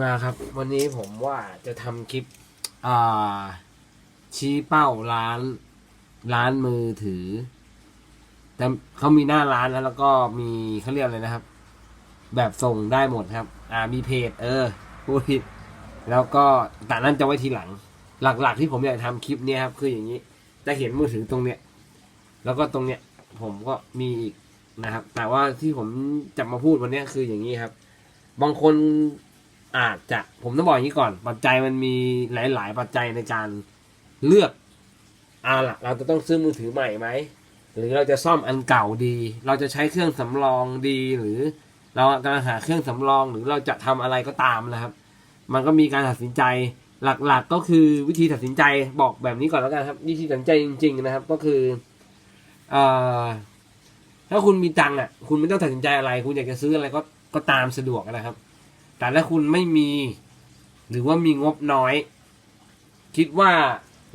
มาครับ วันนี้ผมว่าจะทำคลิป อ่า ชี้เป้าร้าน ร้านมือถือ แต่เขามีหน้าร้านแล้วแล้วก็มีเขาเรียกอะไรนะครับ แบบส่งได้หมดครับ อ่ามีเพจ เออพูดผิดแล้วก็แต่นั้นจะไว้ทีหลัง หลัก ๆ ที่ผมอยากทำคลิปนี้ครับคืออย่างนี้ จะเห็นมือถือตรงเนี้ยแล้วก็ตรงเนี้ย ผมก็มีอีกนะครับ แต่ว่าที่ผมจะมาพูดวันนี้คืออย่างนี้ครับ บางคน อาจจะผมต้องบอกอย่างนี้ก่อน ปัจจัยมันมีหลาย ๆ ปัจจัยในการเลือกเอาล่ะเราจะต้องซื้อมือถือใหม่ไหมหรือเราจะซ่อมอันเก่าดี เราจะใช้เครื่องสำรองดีหรือ เรากำลังหาเครื่องสำรองหรือเราจะทำอะไรก็ตามนะครับ มันก็มีการตัดสินใจหลักๆก็คือวิธีตัดสินใจบอกแบบนี้ก่อนแล้วกันครับ วิธีตัดสินใจจริง ๆ นะครับก็คือเอ่อถ้าคุณมีตังค์อะ คุณไม่ต้องตัดสินใจอะไร คุณอยากจะซื้ออะไรก็ก็ตามสะดวกนะครับ แต่ถ้าคุณไม่มี หรือว่ามีงบน้อย คิดว่า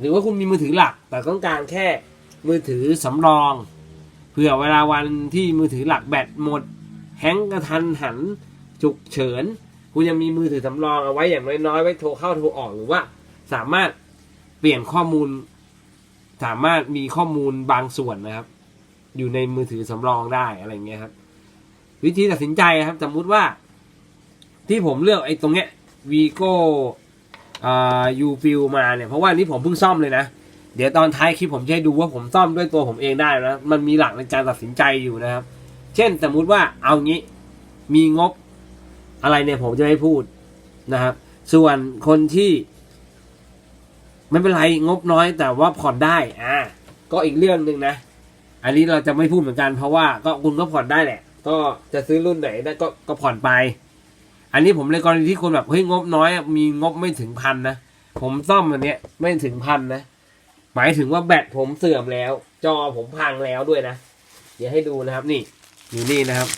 หรือว่าคุณมีมือถือหลัก แต่ต้องการแค่มือถือสำรองเผื่อเวลาวันที่มือถือหลักแบตหมด แฮงกระทันหันฉุกเฉิน คุณยังมีมือถือสำรองเอาไว้อย่างน้อยๆไว้โทรเข้าโทรออกหรือว่า สามารถเปลี่ยนข้อมูล สามารถมีข้อมูลบางส่วนนะครับ อยู่ในมือถือสำรองได้อะไรเงี้ยครับ วิธีตัดสินใจครับ สมมุติว่า ที่ผมเลือกไอ้ตรงเนี้ยวีโก้อ่ายูฟิลมาเนี่ย เพราะว่านนี้ผมเพิ่งซ่อมเลยนะ เดี๋ยวตอนท้ายคลิปผมจะให้ดูว่าผมซ่อมด้วยตัวผมเองได้นะ มันมีหลักในการตัดสินใจอยู่นะครับ เช่นสมมุติว่าเอางี้มีงบอะไรเนี่ยผมจะไม่พูดนะครับ ส่วนคนที่ ไม่เป็นไรงบน้อยแต่ว่าผ่อนได้อ่าก็อีกเรื่องหนึ่งนะ อันนี้เราจะไม่พูดเหมือนกันเพราะว่าก็คุณก็ผ่อนได้แหละ ก็จะซื้อรุ่นไหนก็ก็ผ่อนไป อันนี้ผมในกรณีที่คนแบบเฮ้ยงบน้อยมีงบไม่ถึงพันนะผมซ่อมอันเนี้ยไม่ถึงพันนะหมายถึงว่าแบตผมเสื่อมแล้ว จอผมพังแล้วด้วยนะเดี๋ยวให้ดูนะครับ นี่อยู่นี่นะครับ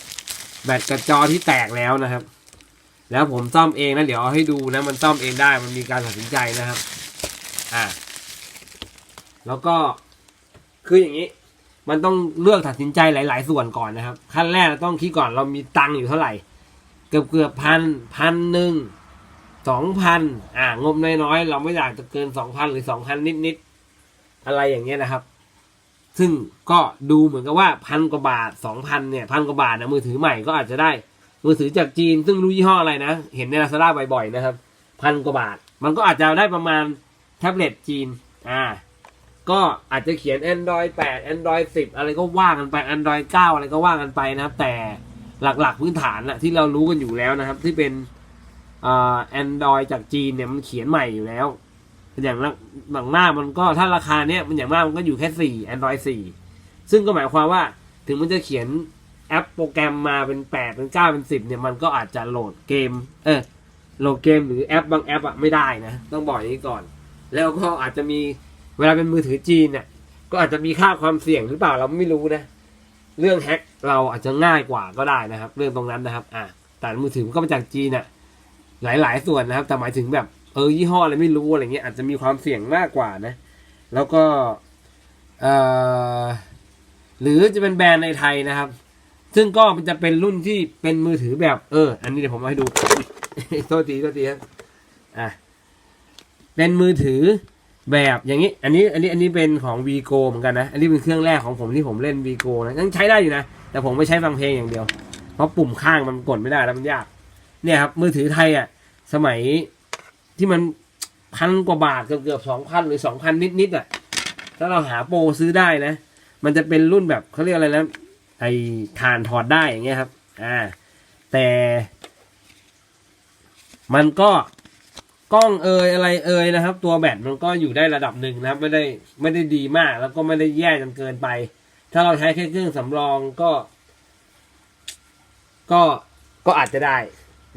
แบตกับจอที่แตกแล้วนะครับ แล้วผมซ่อมเองนะเดี๋ยวเอาให้ดูนะ มันซ่อมเองได้มันมีการตัดสินใจนะครับ อ่า แล้วก็คืออย่างนี้ มันต้องเลือกตัดสินใจหลาย ๆ ส่วนก่อนนะครับ ขั้นแรกเราต้องคิดก่อนเรามีตังค์อยู่เท่าไหร่ เกือบเกือบพันพันหนึ่งสองพันอ่างบน้อยๆเราไม่อยากจะเกินสองพันหรือสองพันนิดๆอะไรอย่างเงี้ยนะครับ ซึ่งก็ดูเหมือนกับว่าพันกว่าบาทสองพันเนี่ยพันกว่าบาทนะมือถือใหม่ก็อาจจะได้ มือถือจากจีน ซึ่งไม่รู้ยี่ห้ออะไรนะ เห็นในลาซาด้าบ่อยๆนะครับพันกว่าบาท มันก็อาจจะได้ประมาณแท็บเล็ตจีนอ่าก็อาจจะเขียน Android 8 Android 10 อะไรก็ว่ากันไป Android 9 อะไรก็ว่ากันไปนะครับแต่ หลักๆพื้นฐานอะที่เรารู้กันอยู่แล้วนะครับ ที่เป็นแอ่า Android จากจีนเนี่ยมันเขียนใหม่อยู่แล้ว อย่างหลังหน้ามันก็ถ้าราคาเนี้ยมันอย่างมากมันก็อยู่แค่4 Android 4ซึ่งก็หมายความว่าถึงมันจะเขียนแอปโปรแกรมมาเป็น8เป็น9เป็น10เนี่ยมันก็อาจจะโหลดเกม เออโหลดเกมหรือแอปบางแอปอะไม่ได้นะต้องบอกอย่างนี้ก่อน แล้วก็อาจจะมีเวลาเป็นมือถือจีนเนี่ยก็อาจจะมีค่าความเสี่ยงหรือเปล่าเราไม่รู้นะ เรื่องแฮ็กเราอาจจะง่ายกว่าก็ได้นะครับ เรื่องตรงนั้นนะครับ อะแต่มือถือมันก็มาจากจีนน่ะหลาย ๆ ส่วนนะครับ แต่หมายถึงแบบเออยี่ห้ออะไรไม่รู้อะไรเงี้ยอาจจะมีความเสี่ยงมากกว่านะ แล้วก็เอ่อหรือจะเป็นแบรนด์ในไทยนะครับ ซึ่งก็มันจะเป็นรุ่นที่เป็นมือถือแบบ เออ อันนี้เดี๋ยวผมเอาให้ดูโทษทีโทษทีครับอะเป็นมือถือ แบบอย่างนี้ อันนี้ อันนี้ อันนี้เป็นของ v ีโกเหมือนกันนะ อันนี้เป็นเครื่องแรกของผมที่ผมเล่น v ีโกนะยังใช้ได้อยู่นะ แต่ผมไม่ใช้ฟังเพลงอย่างเดียว เพราะปุ่มข้างมันกดไม่ได้แล้วมันยาก เนี่ยครับ มือถือไทยอะ สมัยที่มันพันกว่าบาทเกือบเกือบสองพันหรือสองพันนิดๆอะ ถ้าเราหาโปรซื้อได้นะ มันจะเป็นรุ่นแบบเขาเรียกอะไรนะไอฐานถอดได้อย่างเงี้ยครับ อ่า แต่ มันก็ กล้องเอยอะไรเอยนะครับ ตัวแบตมันก็อยู่ได้ระดับหนึ่งนะครับ ไม่ได้ไม่ได้ดีมาก แล้วก็ไม่ได้แย่จนเกินไป ถ้าเราใช้แค่เครื่องสำรองก็ ก็ก็อาจจะได้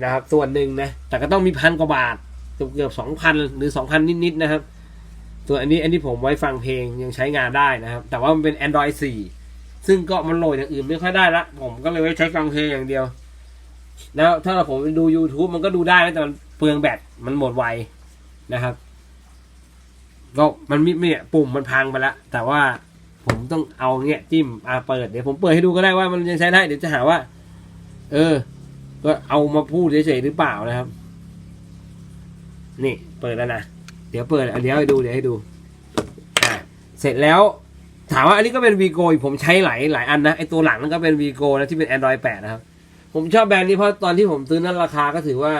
นะครับ ส่วนหนึ่งนะ แต่ก็ต้องมีพันกว่าบาทเกือบเกือบสองพันหรือสองพันนิดๆนะครับ ส่วนอันนี้อันนี้ผมไว้ฟังเพลงยังใช้งานได้นะครับ แต่ว่ามันเป็น Android 4 ซึ่งก็มันโหลดอย่างอื่นไม่ค่อยได้ละผมก็เลยไว้ใช้ฟังเพลงอย่างเดียว แล้วถ้าเราผมดู YouTube มันก็ดูได้นะแต่มัน ลืองแบตมันหมดไวนะครับก็มันมิเนี่ยปุ่มมันพังไปแล้วแต่ว่าผมต้องเอาเงี้ยจิ้มอาเปิดเดี๋ยวผมเปิดให้ดูก็ได้ว่ามันยังใช้ได้เดี๋ยวจะหาว่า เออ ก็เอามาพูดเฉยๆหรือเปล่านะครับ นี่เปิดแล้วนะเดี๋ยวเปิดอันเดี๋ยวให้ดูเดี๋ยวให้ดูอ่าเสร็จแล้วถามว่าอันนี้ก็เป็น Vigo อีกผมใช้หลายหลายอันนะไอตัวหลังนั่นก็เป็น Vigo นะที่เป็น Android 8 นะครับ ผมชอบแบรนด์นี้เพราะตอนที่ผมซื้อนั้นราคาก็ถือว่า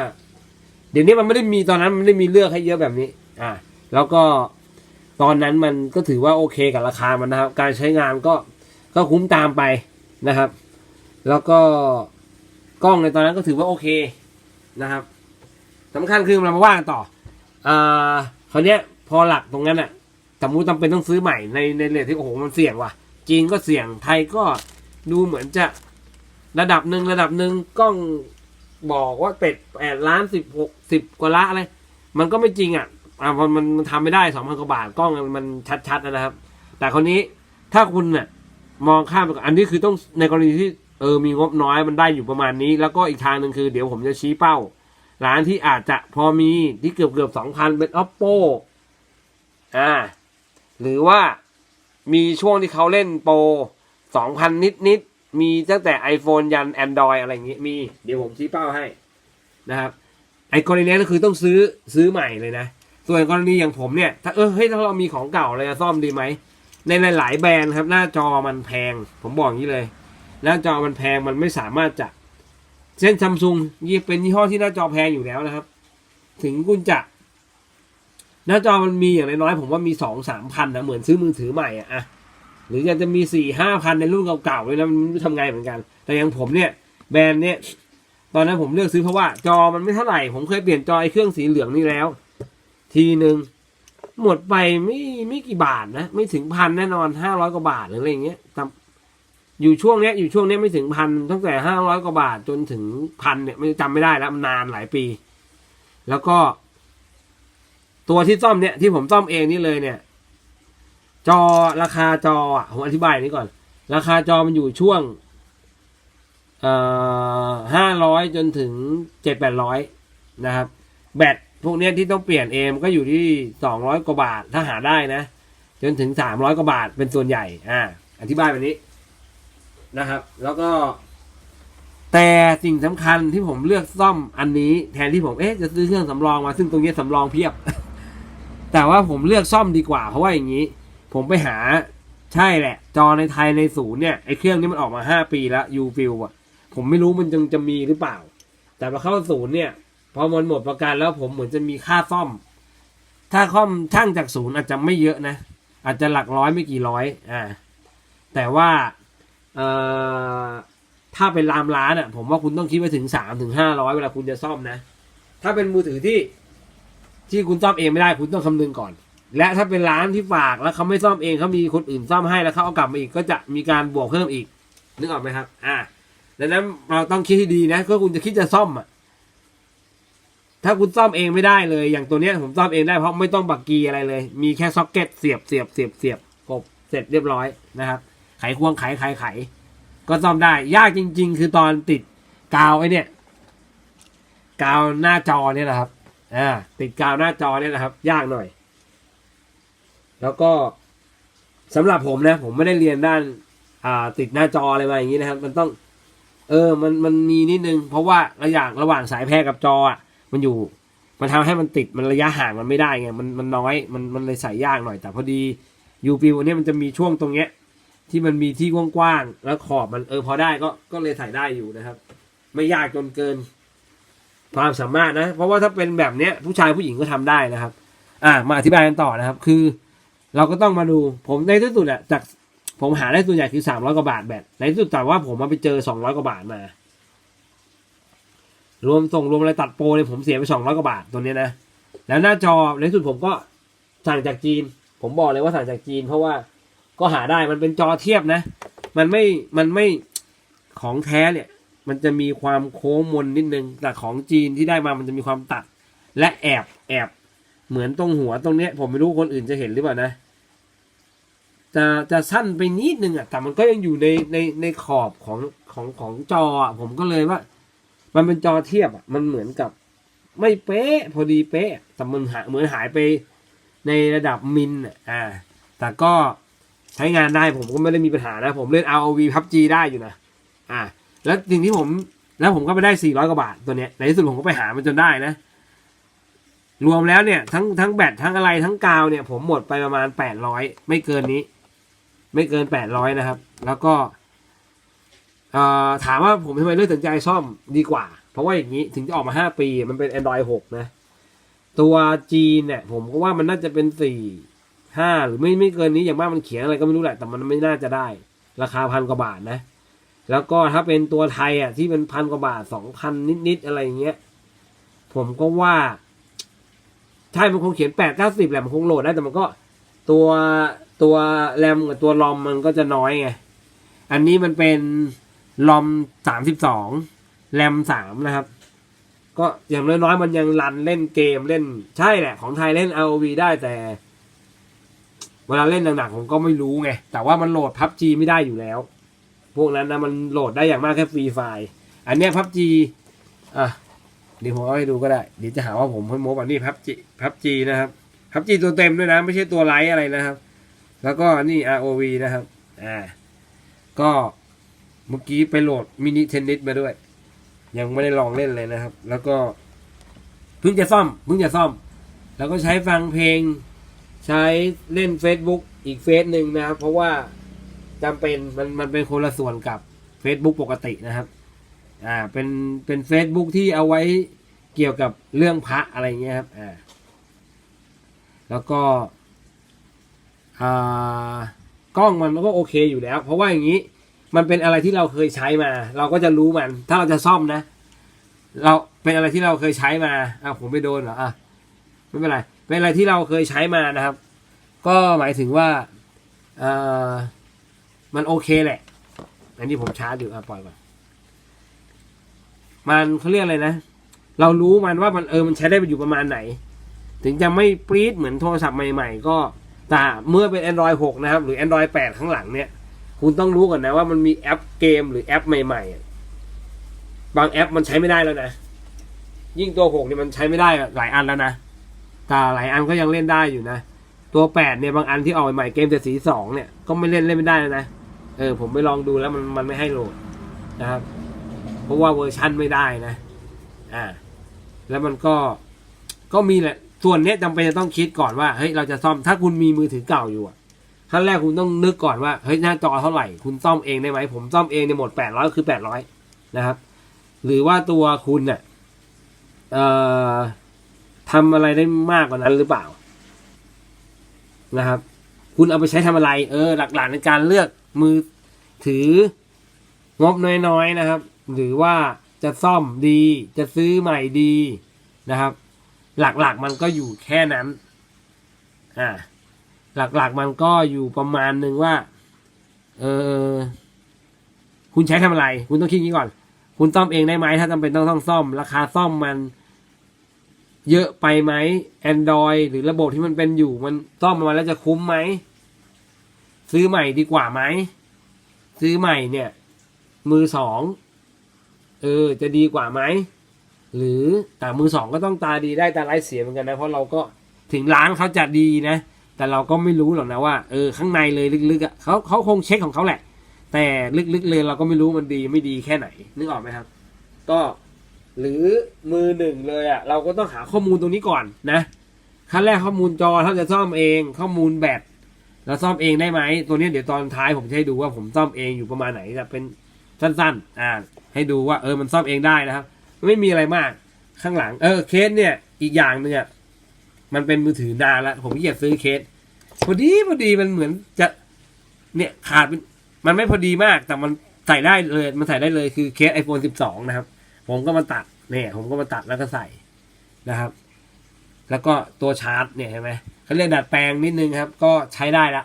เดี๋ยวนี้มันไม่ได้มีตอนนั้นมันไม่ได้มีเลือกให้เยอะแบบนี้ อ่า แล้วก็ตอนนั้นมันก็ถือว่าโอเคกับราคามันนะครับ การใช้งานก็ก็คุ้มตามไปนะครับ แล้วก็กล้องในตอนนั้นก็ถือว่าโอเคนะครับสำคัญคือเรามาว่ากันต่ออ่าคราวเนี้ยพอหลักตรงนั้นอะสมมติจำเป็นต้องซื้อใหม่ในในเลทที่โอ้โหมันเสี่ยงว่ะจีนก็เสี่ยงไทยก็ดูเหมือนจะระดับหนึ่งระดับหนึ่งกล้อง บอกว่าเป็ดแปดล้านสิบหกสิบกว่าละอะไร มันก็ไม่จริงอะอ่ามันมันมันทำไม่ได้สองพันกว่าบาทกล้องมันชัดๆนะครับ แต่คนนี้ถ้าคุณเนี่ยมองข้ามไปก่อนอันนี้คือต้องในกรณีที่เออมีงบน้อยมันได้อยู่ประมาณนี้ แล้วก็อีกทางหนึ่งคือเดี๋ยวผมจะชี้เป้า ร้านที่อาจจะพอมีที่เกือบเกือบสองพันเป็น oppo อ่า หรือว่ามีช่วงที่เขาเล่นโปรสองพันนิดนิด มีตั้งแต่ iPhone ยัน Android อะไรอย่างงี้มี เดี๋ยวผมชี้เป้าให้นะครับ ไอ้กรณีนี้ก็คือต้องซื้อซื้อใหม่เลยนะ ส่วนกรณีอย่างผมเนี่ย ถ้าเออเฮ้ยถ้าเรามีของเก่าอะไรจะซ่อมดีไหม ในหลายๆแบรนด์ครับ หน้าจอมันแพง ผมบอกอย่างนี้เลย หน้าจอมันแพงมันไม่สามารถจะ เช่นซัมซุงยี่เป็นยี่ห้อที่หน้าจอแพงอยู่แล้วนะครับ ถึงคุณจะหน้าจอมันมีอย่างน้อยๆผมว่ามีสองสามพันนะเหมือนซื้อมือถือใหม่อะอะ หรือยังจะมีสี่ห้าพันในรุ่นเก่าๆเลยนะมันทำไงเหมือนกัน แต่อย่างผมเนี่ย แบรนด์เนี่ย ตอนนั้นผมเลือกซื้อเพราะว่า จอมันไม่เท่าไหร่ ผมเคยเปลี่ยนจอไอ้เครื่องสีเหลืองนี่แล้ว ทีหนึ่งหมดไปไม่ไม่กี่บาทนะ ไม่ถึงพันแน่นอนห้าร้อยกว่าบาทหรืออะไรอย่างเงี้ยจำอยู่ช่วงเนี้ยอยู่ช่วงเนี้ยไม่ถึงพันตั้งแต่ห้าร้อยกว่าบาทจนถึงพันเนี่ยไม่จำไม่ได้แล้วมันนานหลายปี แล้วก็ ตัวที่ซ่อมเนี่ยที่ผมซ่อมเองนี่เลยเนี่ย จอราคาจออะผมอธิบายนี้ก่อน ราคาจอมันอยู่ช่วงเอ่อห้าร้อยจนถึงเจ็ดแปดร้อยนะครับ แบตพวกเนี้ยที่ต้องเปลี่ยนเองมันก็อยู่ที่สองร้อยกว่าบาทถ้าหาได้นะ จนถึงสามร้อยกว่าบาทเป็นส่วนใหญ่ อ่า อธิบายแบบนี้นะครับ แล้วก็แต่สิ่งสำคัญที่ผมเลือกซ่อมอันนี้แทนที่ผมเอ๊ะจะซื้อเครื่องสำรองมาซึ่งตรงเนี้ยสำรองเพียบ แต่ว่าผมเลือกซ่อมดีกว่าเพราะว่าอย่างนี้ ผมไปหาใช่แหละ จอในไทยในศูนย์เนี่ยไอเครื่องนี้มันออกมาห้าปีแล้วยูฟิลอะผมไม่รู้มันยังจะมีหรือเปล่า แต่พอเข้าศูนย์เนี่ย พอมันหมดประกันแล้วผมเหมือนจะมีค่าซ่อม ถ้าซ่อมช่างจากศูนย์อาจจะไม่เยอะนะ อาจจะหลักร้อยไม่กี่ร้อยอ่าแต่ว่าเอ่อถ้าเป็นรามร้านอะผมว่าคุณต้องคิดไปถึงสามถึงห้าร้อยเวลาคุณจะซ่อมนะ ถ้าเป็นมือถือที่ที่คุณซ่อมเองไม่ได้คุณต้องคำนึงก่อน และถ้าเป็นร้านที่ฝากแล้วเขาไม่ซ่อมเองเขามีคนอื่นซ่อมให้แล้วเขาเอากลับมาอีกก็จะมีการบวกเพิ่มอีก นึกออกไหมครับ อ่าดังนั้นเราต้องคิดให้ดีนะก็คุณจะคิดจะซ่อมอะถ้าคุณซ่อมเองไม่ได้เลย อย่างตัวเนี้ยผมซ่อมเองได้เพราะไม่ต้องบักกีอะไรเลย มีแค่ซ็อกเก็ตเสียบเสียบเสียบเสียบกบเสร็จเรียบร้อยนะครับ ไขควงไขไขไข ก็ซ่อมได้ ยากจริง ๆ คือตอนติดกาวไอ้เนี่ยกาวหน้าจอเนี่ยนะครับอ่าติดกาวหน้าจอเนี่ยนะครับ ยากหน่อย แล้วก็สำหรับผมนะ ผมไม่ได้เรียนด้าน อ่า ติดหน้าจออะไรมาอย่างนี้นะครับ มันต้อง เออ มันมันมีนิดนึง เพราะว่าระหว่างระหว่างสายแพร่กับจออะ มันอยู่ มันทำให้มันติดมันระยะห่างมันไม่ได้ไงมันมันน้อยมันมันเลยใส่ยากหน่อยแต่พอดียูปีวันนี้มันจะมีช่วงตรงเนี้ย ที่มันมีที่กว้างๆแล้วขอบมันเออพอได้ก็ก็เลยใส่ได้อยู่นะครับ ไม่ยากจนเกิน ความสามารถนะ เพราะว่าถ้าเป็นแบบเนี้ย ผู้ชายผู้หญิงก็ทำได้นะครับ อ่ามาอธิบายกันต่อนะครับ คือ เราก็ต้องมาดูผมในที่สุดอะจากผมหาได้ส่วนใหญ่คือสามร้อยกว่าบาทแบตในที่สุดแต่ว่าผมมาไปเจอสองร้อยกว่าบาทมา รวมส่งรวมอะไรตัดโปรเลยผมเสียไปสองร้อยกว่าบาทตัวเนี้ยนะแล้วหน้าจอในที่สุดผมก็สั่งจากจีน ผมบอกเลยว่าสั่งจากจีน เพราะว่าก็หาได้มันเป็นจอเทียบนะ มันไม่มันไม่ของแท้เนี่ย มันจะมีความโค้งมนนิดนึงแต่ของจีนที่ได้มามันจะมีความตัด และแอบแอบเหมือนตรงหัวตรงเนี้ย ผมไม่รู้คนอื่นจะเห็นหรือเปล่านะ จะจะสั้นไปนิดนึงอะแต่มันก็ยังอยู่ในในในขอบของของของจออะผมก็เลยว่า มันเป็นจอเทียบอะมันเหมือนกับ ไม่เป๊ะพอดีเป๊ะ แต่มันหายเหมือนหายไปในระดับมิลอะอ่า แต่ก็ใช้งานได้ผมก็ไม่ได้มีปัญหานะ ผมเล่น ROV PUBG ได้อยู่นะ อ่า แล้วสิ่งที่ผมแล้วผมก็ไปได้ 400 กว่าบาทตัวเนี้ย ในที่สุดผมก็ไปหามันจนได้นะ รวมแล้วเนี่ย ทั้งทั้งแบตทั้งอะไรทั้งกาวเนี่ย ผมหมดไปประมาณแปดร้อยไม่เกินนี้ ไม่เกินแปดร้อยนะครับ แล้วก็ถามว่าผมทำไมเลือกตัดสินใจซ่อมดีกว่า เพราะว่าอย่างนี้ถึงจะออกมาห้าปีมันเป็น Android 6 นะ ตัวจีนเนี่ย ผมก็ว่ามันน่าจะเป็นสี่ห้าหรือไม่ไม่เกินนี้อย่างมากมันเขียนอะไรก็ไม่รู้แหละ แต่มันไม่น่าจะได้ ราคาพันกว่าบาทนะ แล้วก็ถ้าเป็นตัวไทยอะที่เป็นพันกว่าบาทสองพันนิดๆอะไรอย่างเงี้ย ผมก็ว่าใช่มันคงเขียนแปดเก้าสิบแหละมันคงโหลดได้แต่มันก็ตัว ตัวแรมกับตัวลอมมันก็จะน้อยไง อันนี้มันเป็นลอมสามสิบสองแรมสามนะครับ ก็อย่างน้อยๆมันยังรันเล่นเกมเล่นใช่แหละ ของไทยเล่น ROV ได้แต่ เวลาเล่นหนักๆผมก็ไม่รู้ไง แต่ว่ามันโหลดพับจีไม่ได้อยู่แล้ว พวกนั้นนะมันโหลดได้อย่างมากแค่ฟรีไฟล์อันเนี้ยพับจีอะเดี๋ยวผมเอาให้ดูก็ได้เดี๋ยวจะหาว่าผมให้โม้แบบนี้พับจีพับจีนะครับพับจีตัวเต็มด้วยนะ ไม่ใช่ตัวไลท์อะไรนะครับ แล้วก็นี่ ROV นะครับ อ่า ก็เมื่อกี้ไปโหลดมินิเทนนิสมาด้วย ยังไม่ได้ลองเล่นเลยนะครับ แล้วก็เพิ่งจะซ่อมเพิ่งจะซ่อม แล้วก็ใช้ฟังเพลง ใช้เล่น Facebook อีกเฟซหนึ่งนะครับ เพราะว่าจำเป็นมันมันเป็นคนละส่วนกับ Facebook ปกตินะครับ อ่า เป็นเป็น Facebook ที่เอาไว้เกี่ยวกับเรื่องพระอะไรเงี้ยครับ อ่า แล้วก็อ่า กล้องมันก็โอเคอยู่แล้ว เพราะว่าอย่างนี้มันเป็นอะไรที่เราเคยใช้มา เราก็จะรู้มัน ถ้าเราจะซ่อมนะ เราเป็นอะไรที่เราเคยใช้มาอ่าผมไปโดนเหรออะไม่เป็นไรเป็นอะไรที่เราเคยใช้มานะครับ ก็หมายถึงว่าเอ่อมันโอเคแหละ อันนี้ผมชาร์จอยู่อะปล่อยก่อนมันเขาเรียกอะไรนะ เรารู้มันว่ามันเออมันใช้ได้ไปอยู่ประมาณไหน ถึงจะไม่ปรี๊ดเหมือนโทรศัพท์ใหม่ ๆ ก็ แต่เมื่อเป็น Android 6 นะครับ หรือ Android 8 ข้างหลังเนี่ย คุณต้องรู้ก่อนนะว่ามันมีแอปเกมหรือแอปใหม่ๆ บางแอปมันใช้ไม่ได้แล้วนะ ยิ่งตัว 6 เนี่ยมันใช้ไม่ได้หลายอันแล้วนะ แต่หลายอันก็ยังเล่นได้อยู่นะ ตัว 8 เนี่ยบางอันที่ออกใหม่เกมแต่สีสองเนี่ย ก็ไม่เล่นเล่นไม่ได้แล้วนะ เออ ผมไปลองดูแล้วมันมันไม่ให้โหลดนะครับ เพราะว่าเวอร์ชันไม่ได้นะ อ่า แล้วมันก็ ก็มีแหละ ส่วนเนี้ยจำเป็นจะต้องคิดก่อนว่าเฮ้ยเราจะซ่อมถ้าคุณมีมือถือเก่าอยู่อะขั้นแรกคุณต้องนึกก่อนว่าเฮ้ยหน้าจอเท่าไหร่ คุณซ่อมเองได้ไหมผมซ่อมเองในหมดแปดร้อยคือแปดร้อยนะครับ หรือว่าตัวคุณเนี่ยเอ่อทำอะไรได้มากกว่านั้นหรือเปล่า นะครับ คุณเอาไปใช้ทำอะไร เออ หลักๆในการเลือกมือถืองบน้อยๆนะครับ หรือว่าจะซ่อมดี จะซื้อใหม่ดีนะครับ หลักๆมันก็อยู่แค่นั้น อ่า หลักๆมันก็อยู่ประมาณหนึ่งว่า เออ คุณใช้ทำอะไร คุณต้องคิดงนี้ก่อน คุณซ่อมเองได้ไหม ถ้าจำเป็นต้องต้องซ่อม ราคาซ่อมมัน เยอะไปไหม Android หรือระบบที่มันเป็นอยู่ มันซ่อมมาแล้วจะคุ้มไหม ซื้อใหม่ดีกว่าไหม ซื้อใหม่เนี่ย มือสอง เออ จะดีกว่าไหม หรือแต่มือสองก็ต้องตาดีได้ตาไร้เสียเหมือนกันนะเพราะเราก็ถึงร้านเขาจะดีนะ แต่เราก็ไม่รู้หรอกนะว่าเออข้างในเลยลึกๆอะเขาเขาคงเช็คของเขาแหละ แต่ลึกๆเลยเราก็ไม่รู้มันดีไม่ดีแค่ไหนนึกออกไหมครับ ก็หรือมือหนึ่งเลยอะเราก็ต้องหาข้อมูลตรงนี้ก่อนนะขั้นแรกข้อมูลจอถ้าจะซ่อมเองข้อมูลแบตแล้วซ่อมเองได้ไหมตัวนี้เดี๋ยวตอนท้ายผมจะให้ดูว่าผมซ่อมเองอยู่ประมาณไหนจะเป็นสั้นๆ อ่า ให้ดูว่าเออมันซ่อมเองได้นะครับ ไม่มีอะไรมากข้างหลัง เออเคสเนี่ย อีกอย่างหนึงอะมันเป็นมือถือนานล้วผมอยากซื้อเคสพอดีพอดีมันเหมือนจะ เนี่ยขาดมันไม่พอดีมาก แต่มันใส่ได้เลย มันใส่ได้เลยคือเคส iPhone 12 นะครับ ผมก็มาตัดเนี่ยผมก็มาตัดแล้วก็ใส่นะครับ แล้วก็ตัวชาร์จเนี่ยเห็นไหมเขาเรียกดัดแปลงนิดนึงครับ ก็ใช้ได้ละ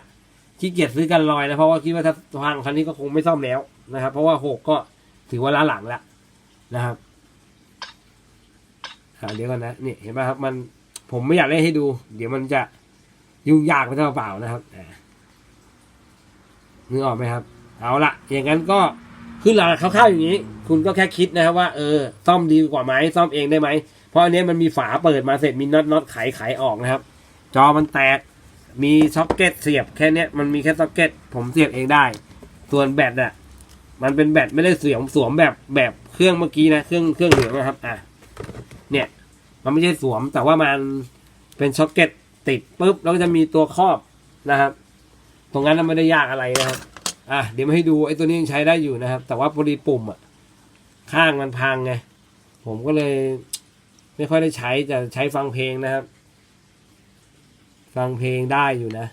ขี้เกียจซื้อกันลอยนะเพราะว่าคิดว่าถ้าพังคันนี้ก็คงไม่ซ่อมแล้วนะครับ เพราะว่าหกก็ถือว่าล้าหลังแล้วนะครับ เดี๋ยวก่อนนะนี่เห็นไหมครับมันผมไม่อยากเล่นให้ดู เดี๋ยวมันจะยุ่งยากไปเท่าเปล่านะครับนึกออกไหมครับ เอาละอย่างนั้นก็ขึ้นหลังคร่าวๆอย่างนี้ คุณก็แค่คิดนะครับว่าเออซ่อมดีกว่าไหมซ่อมเองได้ไหมเพราะอันนี้มันมีฝาเปิดมาเสร็จมีน็อตน็อตไขไขออกนะครับ จอมันแตกมีซ็อกเก็ตเสียบแค่เนี้ยมันมีแค่ซ็อกเก็ตผมเสียบเองได้ ส่วนแบตอะมันเป็นแบตไม่ได้เสียมสวมแบบแบบเครื่องเมื่อกี้นะเครื่องเครื่องเหลืองนะครับอะ เนี่ย มันไม่ใช่สวมแต่ว่ามันเป็นช็อคเก็ตติดปุ๊บแล้วก็จะมีตัวครอบนะครับ ตรงนั้นน่ะไม่ได้ยากอะไรนะครับ อะเดี๋ยวมาให้ดูไอ้ตัวนี้ยังใช้ได้อยู่นะครับ แต่ว่าพอดีปุ่มอะข้างมันพังไงผมก็เลย ไม่ค่อยได้ใช้จะใช้ฟังเพลงนะครับ ฟังเพลงได้อยู่นะ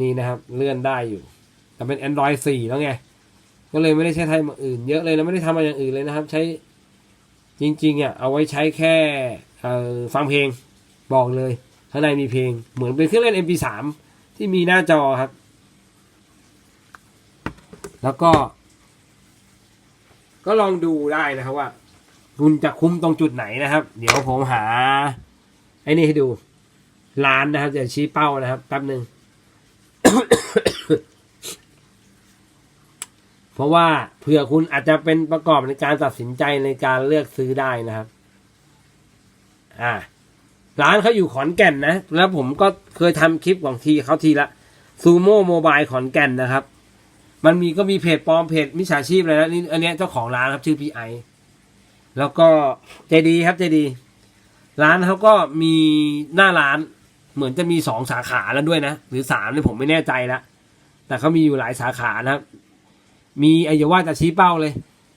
นี่นะครับ เลื่อนได้อยู่ แต่เป็น Android 4 แล้วไงก็เลยไม่ได้ใช้ทำอย่างอื่นเยอะเลยนะไม่ได้ทำอะไรอย่างอื่นเลยนะครับ ใช้ จริงๆอะเอาไว้ใช้แค่เออฟังเพลงบอกเลยข้างในมีเพลงเหมือนเป็นเครื่องเล่น MP3 ที่มีหน้าจอครับ แล้วก็ ก็ลองดูได้นะครับว่า คุณจะคุ้มตรงจุดไหนนะครับ เดี๋ยวผมหา ไอ้นี่ให้ดูร้านนะครับจะชี้เป้านะครับแป๊บหนึ่ง เพ ราะว่าเผื่อคุณอาจจะเป็นประกอบในการตัดสินใจในการเลือกซื้อได้นะครับ อ่า ร้านเขาอยู่ขอนแก่นนะ แล้วผมก็เคยทำคลิปของทีเขาทีละซูโม่โมบายขอนแก่นนะครับ มันมีก็มีเพจปลอมเพจมิจฉาชีพอะไรนะนี่อันเนี้ยเจ้าของร้านครับชื่อพี่ไอแล้วก็ใจดีครับใจดีร้านเขาก็มีหน้าร้านเหมือนจะมีสองสาขาแล้วด้วยนะ หรือสามเนี่ยผมไม่แน่ใจละแต่เขามีอยู่หลายสาขานะครับ มีไอ้อย่าว่าจะชี้เป้าเลย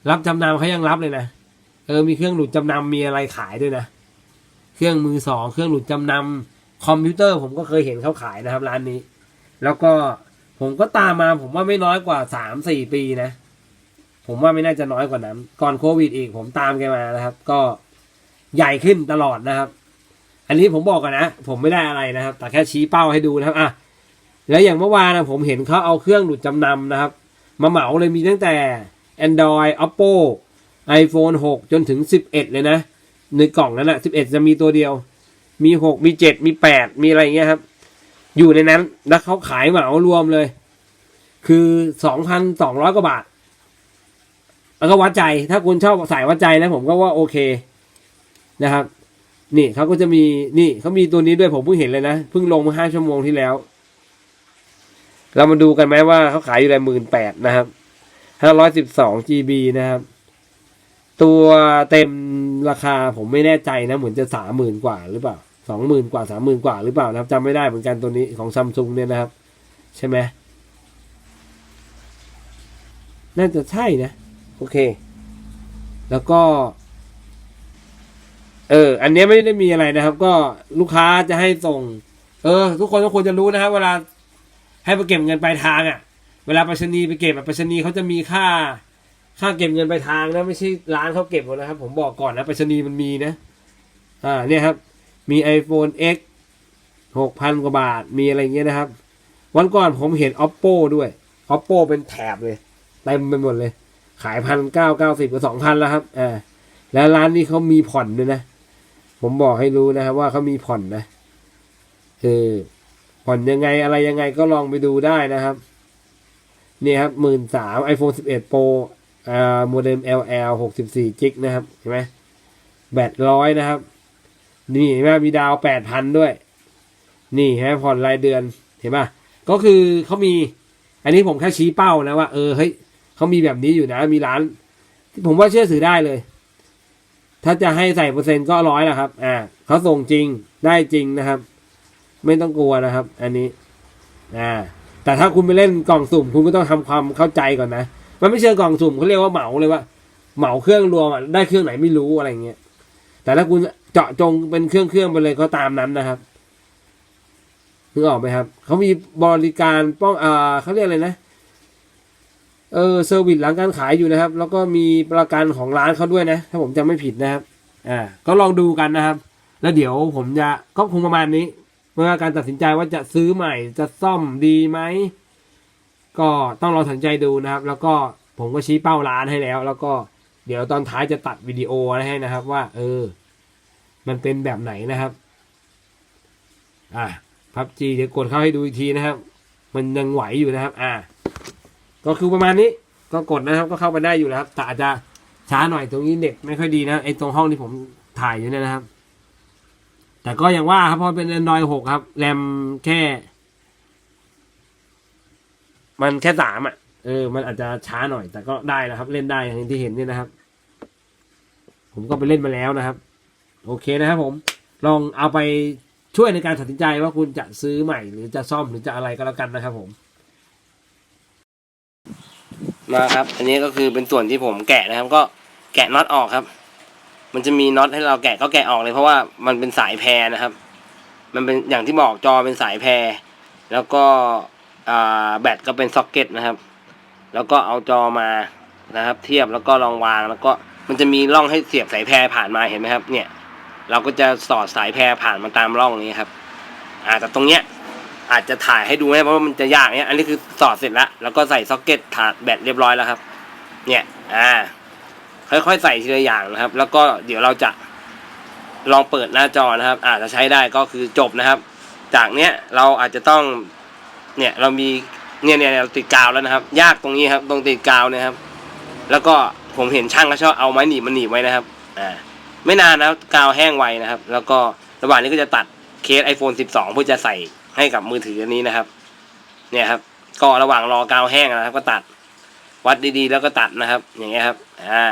รับจำนำเขายังรับเลยนะเออมีเครื่องหลุดจำนำมีอะไรขายด้วยนะเครื่องมือสองเครื่องหลุดจำนำคอมพิวเตอร์ผมก็เคยเห็นเขาขายนะครับ ร้านนี้ แล้วก็ผมก็ตามมาผมว่าไม่น้อยกว่าสามสี่ปีนะ ผมว่าไม่น่าจะน้อยกว่านั้น ก่อนโควิดอีกผมตามแกมานะครับ ก็ใหญ่ขึ้นตลอดนะครับ อันนี้ผมบอกกันนะผมไม่ได้อะไรนะครับ แต่แค่ชี้เป้าให้ดูนะครับอะแล้วอย่างเมื่อวานนะผมเห็นเขาเอาเครื่องหลุดจำนำนะครับ มาเหมาเลยมีตั้งแต่ Android Oppo iPhone 6 จนถึง 11 เลยนะ ในกล่องนั้นนะ11 จะมีตัวเดียว มี 6 มี 7 มี 8 มีอะไรเงี้ยครับ อยู่ในนั้น แล้วเขาขายเหมารวมเลย คือ 2,200 กว่าบาท แล้วก็วัดใจ ถ้าคุณชอบสายวัดใจนะผมก็ว่าโอเคนะครับ นี่เขาก็จะมี นี่เขามีตัวนี้ด้วยผมเพิ่งเห็นเลยนะ เพิ่งลงเมื่อห้าชั่วโมงที่แล้ว เรามาดูกันไหมว่าเขาขายอยู่ในหมื่นแปดนะครับห้าร้อยสิบสอง GB นะครับ ตัวเต็มราคาผมไม่แน่ใจนะเหมือนจะสามหมื่นกว่าหรือเปล่าสองหมื่นกว่าสามหมื่นกว่าหรือเปล่านะครับจำไม่ได้เหมือนกันตัวนี้ของซัมซุงเนี่ยนะครับ ใช่ไหมน่าจะใช่นะ โอเค แล้วก็ เออ อันนี้ไม่ได้มีอะไรนะครับ ก็ลูกค้าจะให้ส่ง เออ ทุกคนก็ควรจะรู้นะครับ เวลา ให้ไปเก็บเงินปลายทางอะ่ะ เวลาไปรษณีย์ไปเก็บอะไปรษณีย์เขาจะมีค่า ค่าเก็บเงินปลายทางนะไม่ใช่ร้านเขาเก็บหมดนะครับ ผมบอกก่อนนะไปรษณีย์มันมีนะ อ่าเนี่ยครับ มี iPhone X หกพันกว่าบาทมีอะไรเงี้ยนะครับ วันก่อนผมเห็น oppo ด้วย oppo เป็นแถบเลยเต็มไปหมดเลย ขายพันเก้าเก้าสิบกับสองพันแล้วครับอ่าแล้วร้านนี้เขามีผ่อนด้วยนะ ผมบอกให้รู้นะครับว่าเขามีผ่อนนะเออ ผ่อนยังไงอะไรยังไงก็ลองไปดูได้นะครับ นี่ครับหมื่นสามไอโฟนสิบเอ็ดโปรอ่าโมเด็ม LL หกสิบสี่จิกนะครับเห็นไหมแบตร้อยนะครับ นี่เห็นไหมมีดาวแปดพันด้วย นี่ฮะผ่อนรายเดือนเห็นป่ะก็คือเขามี อันนี้ผมแค่ชี้เป้านะว่า เออเฮ้ยเขามีแบบนี้อยู่นะ มีร้านที่ผมว่าเชื่อถือได้เลย ถ้าจะให้ใส่เปอร์เซ็นต์ก็ร้อยแล้วครับ อ่าเขาส่งจริงได้จริงนะครับ ไม่ต้องกลัวนะครับ อันนี้อ่าแต่ถ้าคุณไปเล่นกล่องสุ่ม คุณก็ต้องทำความเข้าใจก่อนนะมันไม่เชิงกล่องสุ่มเขาเรียกว่าเหมาเลยว่าเหมาเครื่องรวมอะได้เครื่องไหนไม่รู้อะไรเงี้ยแต่ถ้าคุณเจาะจงเป็นเครื่องเครื่องไปเลยก็ตามนั้นนะครับนึกออกไหมครับ เขามีบริการป้องอ่าเขาเรียกอะไรนะ เออเซอร์วิสหลังการขายอยู่นะครับ แล้วก็มีประกันของร้านเขาด้วยนะ ถ้าผมจำไม่ผิดนะครับ อ่า ก็ลองดูกันนะครับ แล้วเดี๋ยวผมจะก็คงประมาณนี้ เมื่อการตัดสินใจว่าจะซื้อใหม่จะซ่อมดีไหมก็ต้องลองสนใจดูนะครับ แล้วก็ผมก็ชี้เป้าร้านให้แล้ว แล้วก็เดี๋ยวตอนท้ายจะตัดวิดีโอให้นะครับ ว่า เออ มันเป็นแบบไหนนะครับ อ่าพับจีเดี๋ยวกดเข้าให้ดูอีกทีนะครับ มันยังไหวอยู่นะครับ อ่าก็คือประมาณนี้ก็กดนะครับ ก็เข้าไปได้อยู่แล้วครับแต่อาจจะช้าหน่อยตรงนี้เน็ตไม่ค่อยดีนะไอ้ตรงห้องที่ผมถ่ายอยู่เนี่ยนะครับ แต่ก็อย่างว่าครับพราะเป็น Android 6 ครับ แรมแค่ มันแค่สามอะ เออ มันอาจจะช้าหน่อย แต่ก็ได้นะครับ เล่นได้อย่างที่เห็นเนี่ยนะครับ ผมก็ไปเล่นมาแล้วนะครับ โอเคนะครับผม ลองเอาไปช่วยในการตัดสินใจว่าคุณจะซื้อใหม่ หรือจะซ่อมหรือจะอะไรก็แล้วกันนะครับผม มาครับ อันนี้ก็คือเป็นส่วนที่ผมแกะนะครับ ก็แกะน็อตออกครับ มันจะมีน็อตให้เราแกะก็แกะออกเลยเพราะว่ามันเป็นสายแพรนะครับ มันเป็นอย่างที่บอกจอเป็นสายแพร แล้วก็แบตก็เป็นซ็อกเก็ตนะครับ แล้วก็เอาจอมานะครับ เทียบแล้วก็ลองวางแล้วก็มันจะมีร่องให้เสียบสายแพรผ่านมาเห็นไหมครับ เนี่ย เราก็จะสอดสายแพรผ่านมาตามร่องนี้ครับอ่าแต่ตรงเนี้ยอาจจะถ่ายให้ดูนะเพราะว่ามันจะยากเนี่ยอันนี้คือสอดเสร็จแล้วแล้วก็ใส่ซ็อกเก็ตถาดแบตเรียบร้อยแล้วครับ เนี่ยอ่า ค่อยๆใส่ทีละอย่างนะครับ แล้วก็เดี๋ยวเราจะลองเปิดหน้าจอนะครับ อาจจะใช้ได้ก็คือจบนะครับ จากเนี้ยเราอาจจะต้องเนี่ยเรามีเนี่ยเนี่ยเราติดกาวแล้วนะครับ ยากตรงนี้ครับตรงติดกาวนะครับ แล้วก็ผมเห็นช่างเขาชอบเอาไม้หนีบมันหนีบไว้นะครับอ่าไม่นานนะกาวแห้งไวนะครับ แล้วก็ระหว่างนี้ก็จะตัดเคส iPhone 12 เพื่อจะใส่ให้กับมือถืออันนี้นะครับ เนี่ยครับ ก็ระหว่างรอกาวแห้งนะครับ ก็ตัดวัดดีๆ แล้วก็ตัดนะครับ อย่างเงี้ยครับ อ่า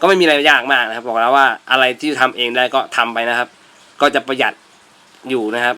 ก็ไม่มีอะไรยากมากนะครับ บอกแล้วว่าอะไรที่ทำเองได้ก็ทำไปนะครับ ก็จะประหยัดอยู่นะครับ